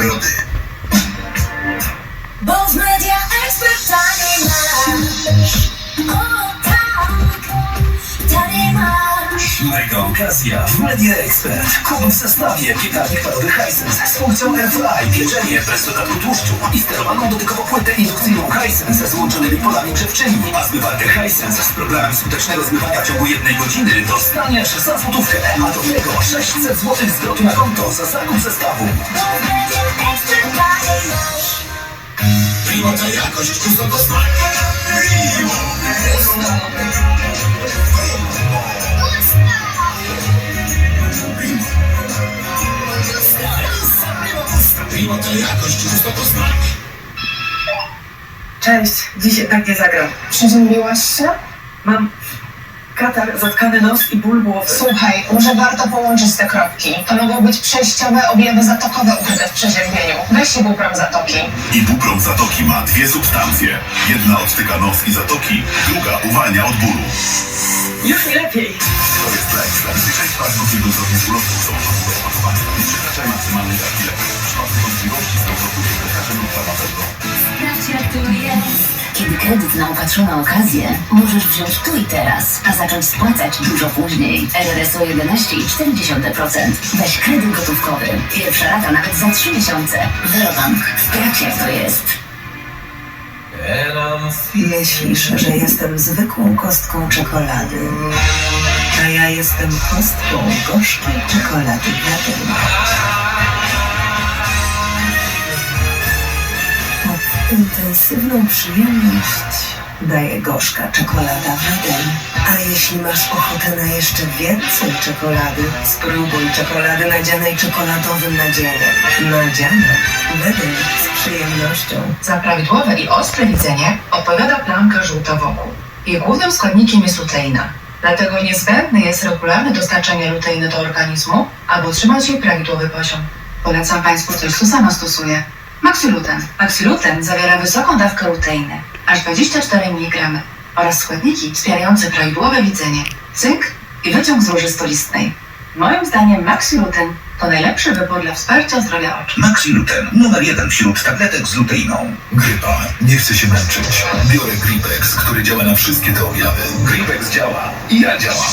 Bo w media ekspert Mega okazja w Media Expert. Kup w zestawie piekarnik parowy Hisense z funkcją Airfry, pieczenie bez dodatku tłuszczu i sterowaną dotykowo płytę indukcyjną Hisense z łączonymi polami grzewczymi. A zmywarkę Hisense z programem skutecznego zmywania w ciągu jednej godziny dostaniesz za złotówkę. A do tego 600 zł zwrotu na konto za zakup zestawu. Primo to jakość, to smak. Primo. Primo wkus to. Cześć, dziś jednak nie zagram. Przeziębiłaś się? Mam katar, zatkany nos i ból głowy. Słuchaj, może warto połączyć te kropki. To mogą być przejściowe objawy zatokowe ukryte w przeziębieniu. Weź się bubram zatoki. Ibuprom Zatoki ma dwie substancje. Jedna odstyka nos i zatoki, druga uwalnia od bólu. Już mi lepiej. To jest lek. Dla bezpieczeństwa znowu dozornie bólowców są opakowania. Nie przekraczaj maksymalnej dawki leku. W przypadku wątpliwości skonsultuj z lekarzem lub farmaceutą. Sprawdź jak tu jest. Kiedy kredyt na upatrzoną okazję możesz wziąć tu i teraz, a zacząć spłacać dużo później. RRSO 11,4%. Weź kredyt gotówkowy. Pierwsza rata nawet za 3 miesiące. Verobank. Sprawdź jak to jest. Myślisz, że jestem zwykłą kostką czekolady, a ja jestem kostką gorzkiej czekolady Wedel. Tak intensywną przyjemność daje gorzka czekolada Wedel. A jeśli masz ochotę na jeszcze więcej czekolady, spróbuj czekolady nadzianej czekoladowym nadzieniem. Nadziane Wedel z przyjemnością. Za prawidłowe i ostre widzenie odpowiada plamka żółta wokół. Jej głównym składnikiem jest luteina. Dlatego niezbędne jest regularne dostarczanie luteiny do organizmu, aby utrzymać jej prawidłowy poziom. Polecam Państwu coś, co sama stosuję. Maxiluten. Maxiluten zawiera wysoką dawkę luteiny, aż 24 mg oraz składniki wspierające prawidłowe widzenie, cynk i wyciąg z róży stolistnej. Moim zdaniem Maxiluten to najlepszy wybór dla wsparcia zdrowia oczu. Maxiluten, numer jeden wśród tabletek z luteiną. Grypa. Nie chcę się męczyć. Biorę Gripex, który działa na wszystkie te objawy. Gripex działa i ja działam.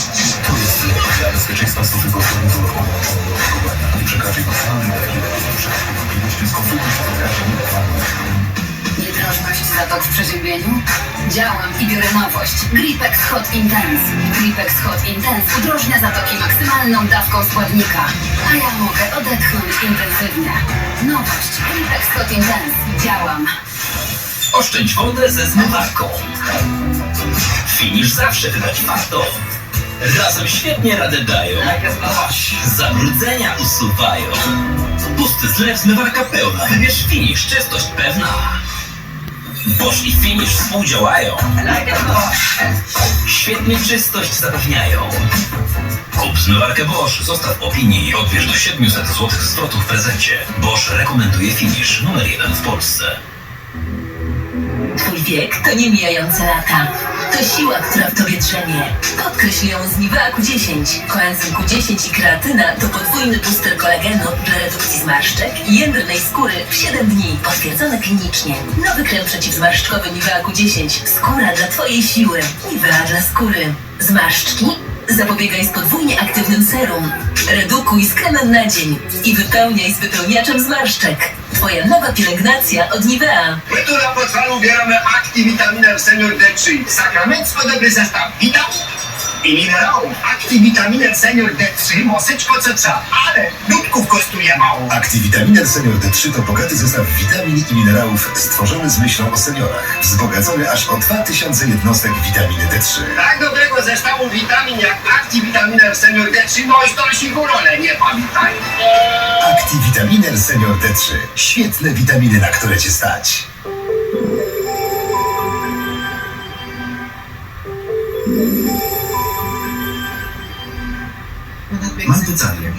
To jest lek dla bezpieczeństwa do opakowania. Nie przekraczaj maksymalnej dawki leku. W przypadku wątpliwości skonsultuj się z Niedrożność zatok w przeziębieniu? Działam i biorę nowość. Gripex Hot Intense. Gripex Hot Intense udrożnia zatoki maksymalną dawką składnika. A ja mogę odetchnąć intensywnie. Nowość. Gripex Hot Intense. Działam. Oszczędź wodę ze zmywarką. Finisz zawsze wydać warto. Razem świetnie radę dają. Zabrudzenia usuwają. Pusty zlew, zmywarka pełna. Wybierz Finish, czystość pewna. Bosch i Finish współdziałają. Świetnie czystość zapewniają. Kup zmywarkę Bosch, zostaw opinii i odbierz do 700 zł zwrotu w prezencie. Bosch rekomenduje Finish numer jeden w Polsce. Twój wiek to nie mijające lata. To siła, która w tobie drzemie. Podkreśl ją z Nivea Q10. Koenzym Q10 i kreatyna to podwójny booster kolagenu dla redukcji zmarszczek i jędrnej skóry w 7 dni. Potwierdzone klinicznie. Nowy krem przeciwzmarszczkowy Nivea Q10. Skóra dla twojej siły. Nivea dla skóry. Zmarszczki? Zapobiegaj z podwójnie aktywnym serum. Redukuj z kremem na dzień i wypełniaj z wypełniaczem zmarszczek. Twoja nowa pielęgnacja od Nivea. My tu na portfalu bieramy aktivitaminę Senior D3. Sakramencko dobry zestaw witamin i minerałów. Aktivitaminę Senior D3 moseczko co trzeba, ale dudków kosztuje mało. Activitaminer Senior D3 to bogaty zestaw witamin i minerałów stworzony z myślą o seniorach. Wzbogacony aż o 2000 jednostek witaminy D3. Tak dobrego zestawu witamin jak aktivitaminę Senior D3 no i stolsi górole, nie pamiętaj. Activitaminer Senior D3. Świetne witaminy, na które cię stać. Mam pytanie.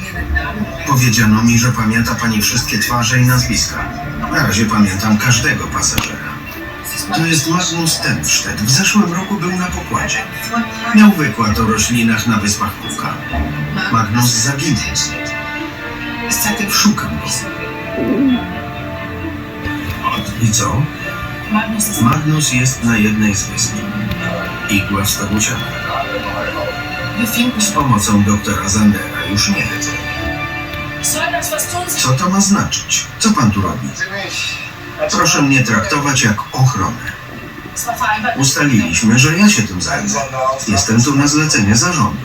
Powiedziano mi, że pamięta pani wszystkie twarze i nazwiska. Na razie pamiętam każdego pasażera. To jest Magnus Tenstedt. W zeszłym roku był na pokładzie. Miał wykład o roślinach na wyspach Kuka. Magnus zaginął. Szukam go. I co? Magnus jest na jednej z wysp. Igła w stogu ciała. Z pomocą doktora Zandera już nie. Co to ma znaczyć? Co pan tu robi? Proszę mnie traktować jak ochronę. Ustaliliśmy, że ja się tym zajmę. Jestem tu na zlecenie zarządu.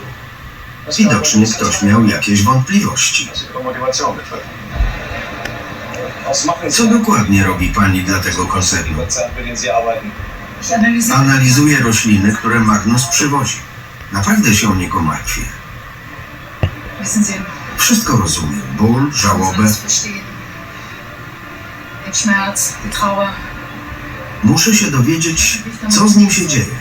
Widocznie ktoś miał jakieś wątpliwości. Co dokładnie robi pani dla tego koncernu? Analizuje rośliny, które Magnus przywozi. Naprawdę się o niego martwię. Wszystko rozumiem. Ból, żałobę. Muszę się dowiedzieć, co z nim się dzieje.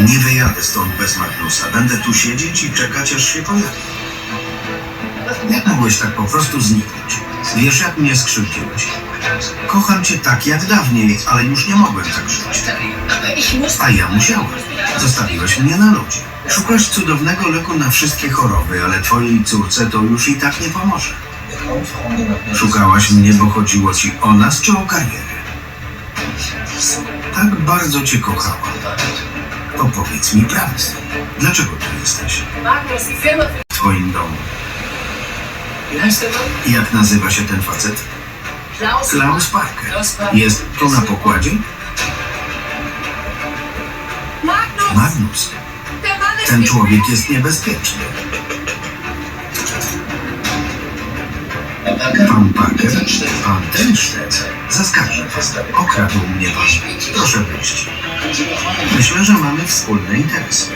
Nie wyjadę stąd bez Magnusa. Będę tu siedzieć i czekać, aż się pojawi. Jak mogłeś tak po prostu zniknąć? Wiesz, jak mnie skrzywdziłeś. Kocham cię tak jak dawniej, ale już nie mogłem tak żyć. A ja musiałem. Zostawiłeś mnie na lodzie. Szukasz cudownego leku na wszystkie choroby, ale twojej córce to już i tak nie pomoże. Szukałaś mnie, bo chodziło ci o nas czy o karierę? Tak bardzo cię kochałam. Opowiedz mi prawdę. Dlaczego tu jesteś? W twoim domu. Jak nazywa się ten facet? Klaus Parker. Jest tu na pokładzie? Magnus. Ten człowiek jest niebezpieczny. Pan Parker? Pan Tensztet? Zaskarżę was. Okradł mnie pan. Proszę wyjść. Myślę, że mamy wspólne interesy.